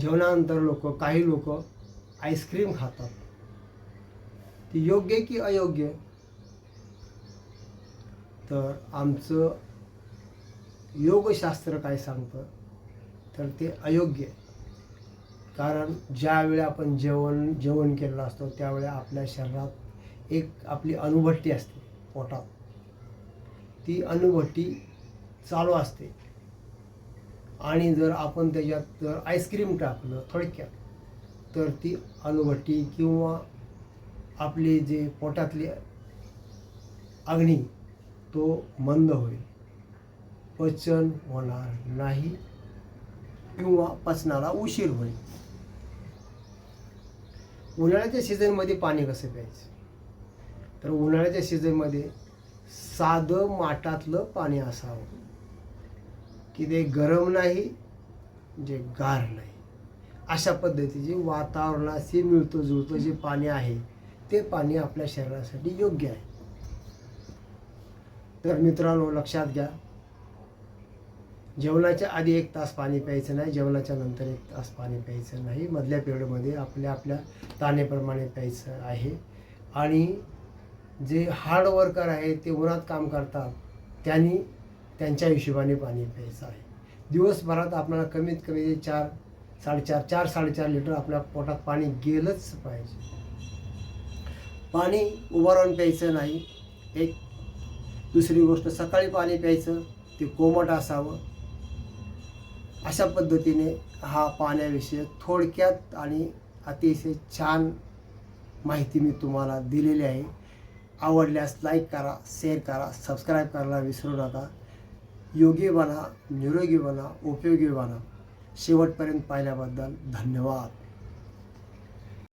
जेवणानंतर लोक काही लोक आईस्क्रीम खातात. ती योग्य की अयोग्य? तर आमचं योगशास्त्र काय सांगतं? तर ते अयोग्य. आहे कारण ज्यावेळी आपण जेवण जेवण केलेलं असतो त्यावेळी आपल्या शरीरात एक आपली अणुभट्टी असते पोटात. ती अणुभट्टी चालू असते. आणि जर आपण त्याच्यात जर आईस्क्रीम टाकलं थोडक्यात तर ती अणुभट्टी किंवा आपली जे पोटातली अग्नी तो मंद होईल. पचन होणार नाही किंवा पचनाला उशीर होईल. उन्हाळ्याच्या सीझनमध्ये पाणी कसं प्यायचं? तर उन्हाळ्याच्या सीझनमध्ये साधं माठातलं पाणी असावं. की ते गरम नाही जे गार नाही. अशा पद्धतीचे वातावरणाशी मिळतं जुळतं जे पाणी आहे ते पाणी आपल्या शरीरासाठी योग्य आहे. तर मित्रांनो लक्षात घ्या. जेवणाच्या आधी एक तास पाणी प्यायचं नाही जेवणाच्या नंतर एक तास पाणी प्यायचं नाही. मधल्या पिरियडमध्ये आपल्या आपल्या तानेप्रमाणे प्यायचं आहे. आणि जे हार्ड वर्कर आहे ते उन्हात काम करतात त्यांनी त्यांच्या हिशोबाने पाणी प्यायचं आहे. दिवसभरात आपल्याला कमीत कमी चार साडेचार चार साडेचार लिटर आपल्या पोटात पाणी गेलंच पाहिजे. पाणी उभं राहून प्यायचं नाही. एक दुसरी गोष्ट सकाळी पाणी प्यायचं ते कोमट असावं. अशा पद्धतीने हा पाण्याविषयी थोडक्यात आणि अतिशय छान माहिती मी तुम्हाला दिलेली आहे. आवडल्यास लाईक करा शेअर करा सबस्क्राईब करायला विसरू नका. योगी बना निरोगी बना उपयोगी बना शेवटपर्यंत पाहिल्याबद्दल धन्यवाद.